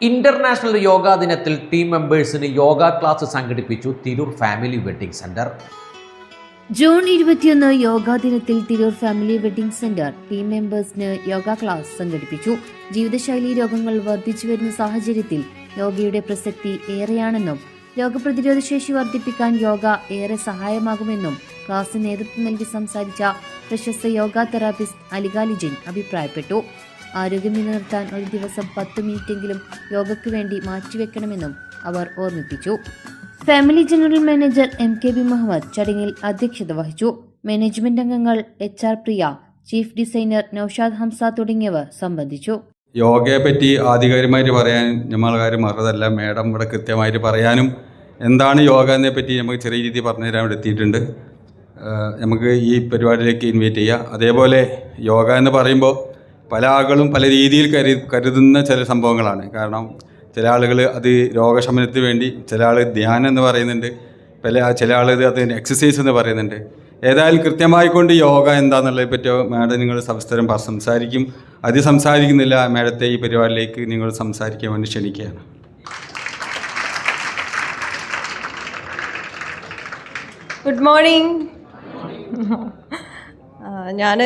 International yoga ദിനത്തിൽ team മെമ്പേഴ്സിന് yoga class സംഘടിപ്പിച്ചു Tirur family wedding centre June ഇരുപത്തിയൊന്ന് യോഗാ ദിനത്തിൽ Tirur family wedding centre team മെമ്പേഴ്സിന് yoga class സംഘടിപ്പിച്ചു. ജീവിതശൈലി രോഗങ്ങൾ വർദ്ധിച്ചു വരുന്ന സാഹചര്യത്തിൽ യോഗയുടെ പ്രസക്തി ഏറെയാണെന്നും രോഗപ്രതിരോധ ശേഷി വർദ്ധിപ്പിക്കാൻ യോഗ ഏറെ സഹായമാകുമെന്നും ക്ലാസ് നേതൃത്വം നൽകി സംസാരിച്ച പ്രശസ്ത യോഗ തെറാപ്പിസ്റ്റ് അലികാലിജിൻ അഭിപ്രായപ്പെട്ടു. ആരോഗ്യം നിലനിർത്താൻ ഒരു ദിവസം പത്ത് മിനിറ്റെങ്കിലും യോഗയ്ക്ക് വേണ്ടി മാറ്റിവെക്കണമെന്നും അവർ ഓർമ്മിപ്പിച്ചു. Family general manager M K B Muhammad ചടങ്ങിൽ അധ്യക്ഷത വഹിച്ചു. മാനേജ്മെന്റ് അംഗങ്ങൾ H R Priya chief designer Noushad Hamza തുടങ്ങിയവർ സംബന്ധിച്ചു. യോഗയെ പറ്റി ആധികാരികമായിട്ട് പറയാൻ നമ്മളകാരും മറന്നതല്ല മേഡം ഇവിടെ കൃത്യമായിട്ട് പറയാനും എന്താണ് യോഗ എന്നെ പറ്റി നമുക്ക് ചെറിയ രീതിയിൽ പറഞ്ഞു തരാൻ എത്തിയിട്ടുണ്ട്. നമുക്ക് ഈ പരിപാടിയിലേക്ക് ഇൻവൈറ്റ് ചെയ്യാം. അതേപോലെ യോഗ എന്ന് പറയുമ്പോൾ പല ആളുകളും പല രീതിയിൽ കരു കരുതുന്ന ചില സംഭവങ്ങളാണ്. കാരണം ചില ആളുകൾ അത് രോഗശമനത്തിന് വേണ്ടി ചില ആൾ ധ്യാനം എന്ന് പറയുന്നുണ്ട് പല ചില ആൾ അത് എക്സസൈസ് എന്ന് പറയുന്നുണ്ട്. ഏതായാലും കൃത്യമായിക്കൊണ്ട് യോഗ എന്താണെന്നുള്ളതിനെ പറ്റി മാഡം നിങ്ങൾ സവിസ്തരം സംസാരിക്കും. അത് സംസാരിക്കുന്നില്ല മാഡത്തെ ഈ പരിപാടിയിലേക്ക് നിങ്ങൾ സംസാരിക്കാൻ വേണ്ടി ക്ഷണിക്കുകയാണ്. ഗുഡ് മോർണിംഗ് ഞാൻ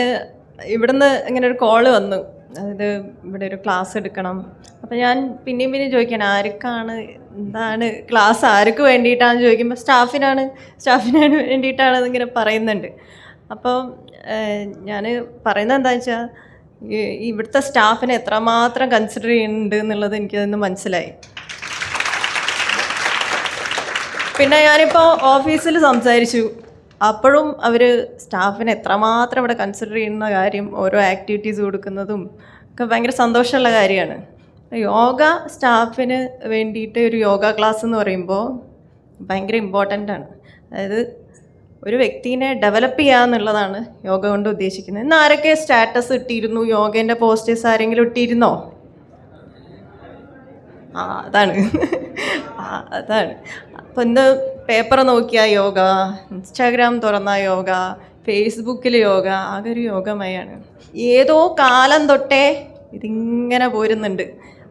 ഇവിടുന്ന് ഇങ്ങനെ ഒരു കോൾ വന്നു. അതായത് ഇവിടെ ഒരു ക്ലാസ് എടുക്കണം. അപ്പം ഞാൻ പിന്നെയും പിന്നെയും ചോദിക്കണം ആർക്കാണ്? എന്താണ്? ക്ലാസ് ആർക്ക് വേണ്ടിയിട്ടാണെന്ന് ചോദിക്കുമ്പോൾ സ്റ്റാഫിനാണ് സ്റ്റാഫിനാണ് വേണ്ടിയിട്ടാണ് ഇങ്ങനെ പറയുന്നുണ്ട്. അപ്പം ഞാൻ പറയുന്നത് എന്താണെന്ന് വെച്ചാൽ ഇവിടുത്തെ സ്റ്റാഫിനെ എത്രമാത്രം കൺസിഡർ ചെയ്യുന്നുണ്ട് എന്നുള്ളത് എനിക്കതൊന്ന് മനസ്സിലായി. പിന്നെ ഞാനിപ്പോൾ ഓഫീസിൽ സംസാരിച്ചു. അപ്പോഴും അവർ സ്റ്റാഫിനെ എത്രമാത്രം ഇവിടെ കൺസിഡർ ചെയ്യുന്ന കാര്യം ഓരോ ആക്ടിവിറ്റീസ് കൊടുക്കുന്നതും ഒക്കെ ഭയങ്കര സന്തോഷമുള്ള കാര്യമാണ്. യോഗ സ്റ്റാഫിന് വേണ്ടിയിട്ട് ഒരു യോഗ ക്ലാസ് എന്ന് പറയുമ്പോൾ ഭയങ്കര ഇമ്പോർട്ടന്റ് ആണ്. അതായത് ഒരു വ്യക്തിനെ ഡെവലപ്പ് ചെയ്യുക എന്നുള്ളതാണ് യോഗ കൊണ്ട് ഉദ്ദേശിക്കുന്നത്. ഇന്ന് ആരൊക്കെ സ്റ്റാറ്റസ് ഇട്ടിരുന്നു? യോഗേന്റെ പോസ്റ്റേഴ്സ് ആരെങ്കിലും ഇട്ടിരുന്നോ? ആ അതാണ്. അതാണ്. അപ്പം ഇന്ന് പേപ്പർ നോക്കിയാൽ യോഗ ഇൻസ്റ്റാഗ്രാം തുറന്ന യോഗ ഫേസ്ബുക്കിൽ യോഗ ആകെ ഒരു യോഗമയാണ്. ഏതോ കാലം തൊട്ടേ ഇതിങ്ങനെ പോരുന്നുണ്ട്.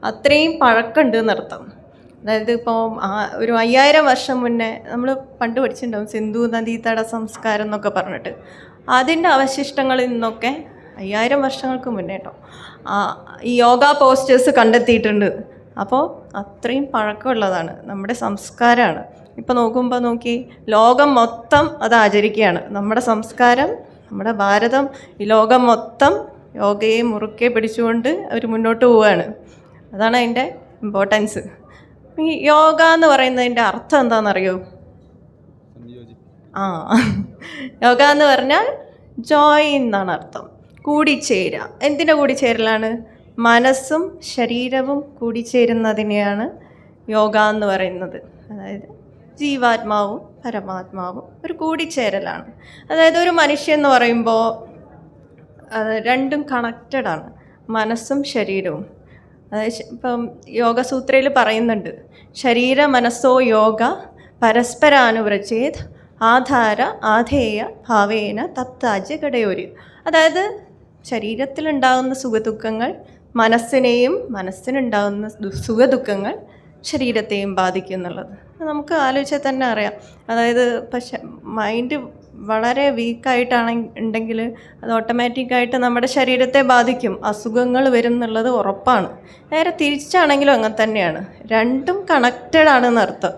അത്രയും പഴക്കമുണ്ട് എന്നർത്ഥം അതായത് ഇപ്പോൾ ഒരു അയ്യായിരം വർഷം മുന്നേ നമ്മൾ പണ്ട് പഠിച്ചിട്ടുണ്ടാവും സിന്ധു നദീതട സംസ്കാരം എന്നൊക്കെ പറഞ്ഞിട്ട്. അതിന്റെ അവശിഷ്ടങ്ങളിൽ നിന്നൊക്കെ അയ്യായിരം വർഷങ്ങൾക്ക് മുന്നേ കേട്ടോ ഈ യോഗ പോസ്റ്റേഴ്സ് കണ്ടെത്തിയിട്ടുണ്ട്. അപ്പോൾ അത്രയും പഴക്കമുള്ളതാണ്. നമ്മുടെ സംസ്കാരമാണ്. ഇപ്പോൾ നോക്കുമ്പോൾ നോക്കി ലോകം മൊത്തം അത് ആചരിക്കുകയാണ്. നമ്മുടെ സംസ്കാരം നമ്മുടെ ഭാരതം ഈ ലോകം മൊത്തം യോഗയെ മുറുക്കെ പിടിച്ചുകൊണ്ട് അവർ മുന്നോട്ട് പോവുകയാണ്. അതാണ് അതിന്റെ ഇമ്പോർട്ടൻസ് ഈ യോഗ എന്ന് പറയുന്നതിന്റെ അർത്ഥം എന്താണെന്നറിയോ? ആ യോഗ എന്ന് പറഞ്ഞാൽ ജോയിൻ എന്നാണ് അർത്ഥം. കൂടിച്ചേരുക. എന്തിന്റെ കൂടിച്ചേരലാണ്? മനസ്സും ശരീരവും കൂടി ചേരുന്നതിനെയാണ് യോഗ എന്ന് പറയുന്നത്. അതായത് ജീവാത്മാവും പരമാത്മാവും ഒരു കൂടിച്ചേരലാണ്. അതായത് ഒരു മനുഷ്യൻ എന്ന് പറയുമ്പോൾ രണ്ടും കണക്റ്റഡ് ആണ്. മനസ്സും ശരീരവും. അതായത് ഇപ്പം യോഗസൂത്രയിൽ പറയുന്നുണ്ട് ശരീര മനസ്സോ യോഗ പരസ്പരാനുവ്രചേത് ആധാര ആധേയ ഭാവേന തത്താജ് ഘടയോര് അതായത് ശരീരത്തിലുണ്ടാകുന്ന സുഖദുഃഖങ്ങൾ മനസ്സിനെയും മനസ്സിനുണ്ടാകുന്ന സുഖ ദുഃഖങ്ങൾ ശരീരത്തെയും ബാധിക്കുന്നുള്ളത്. നമുക്ക് ആലോചിച്ചാൽ തന്നെ അറിയാം. അതായത് പക്ഷെ മൈൻഡ് വളരെ വീക്കായിട്ടാണ് ഉണ്ടെങ്കിൽ അത് ഓട്ടോമാറ്റിക്കായിട്ട് നമ്മുടെ ശരീരത്തെ ബാധിക്കും. അസുഖങ്ങൾ വരും എന്നുള്ളത് ഉറപ്പാണ്. നേരെ തിരിച്ചാണെങ്കിലും അങ്ങനെ തന്നെയാണ്. രണ്ടും കണക്റ്റഡ് ആണെന്ന് അർത്ഥം.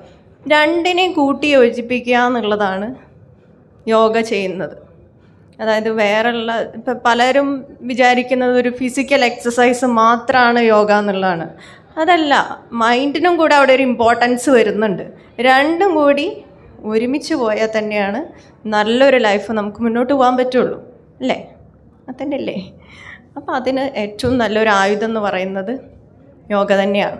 രണ്ടിനെയും കൂട്ടി യോജിപ്പിക്കുക എന്നുള്ളതാണ് യോഗ ചെയ്യുന്നത്. അതായത് വേറെയുള്ള ഇപ്പം പലരും വിചാരിക്കുന്നത് ഒരു ഫിസിക്കൽ എക്സസൈസ് മാത്രമാണ് യോഗ എന്നുള്ളതാണ്. അതല്ല മൈൻഡിനും കൂടെ അവിടെ ഒരു ഇമ്പോർട്ടൻസ് വരുന്നുണ്ട്. രണ്ടും കൂടി ഒരുമിച്ച് പോയാൽ തന്നെയാണ് നല്ലൊരു ലൈഫ് നമുക്ക് മുന്നോട്ട് പോകാൻ പറ്റുള്ളൂ. അല്ലേ? അതന്നെ അല്ലേ അപ്പോൾ അതിന് ഏറ്റവും നല്ലൊരു ആയുധം എന്ന് പറയുന്നത് യോഗ തന്നെയാണ്.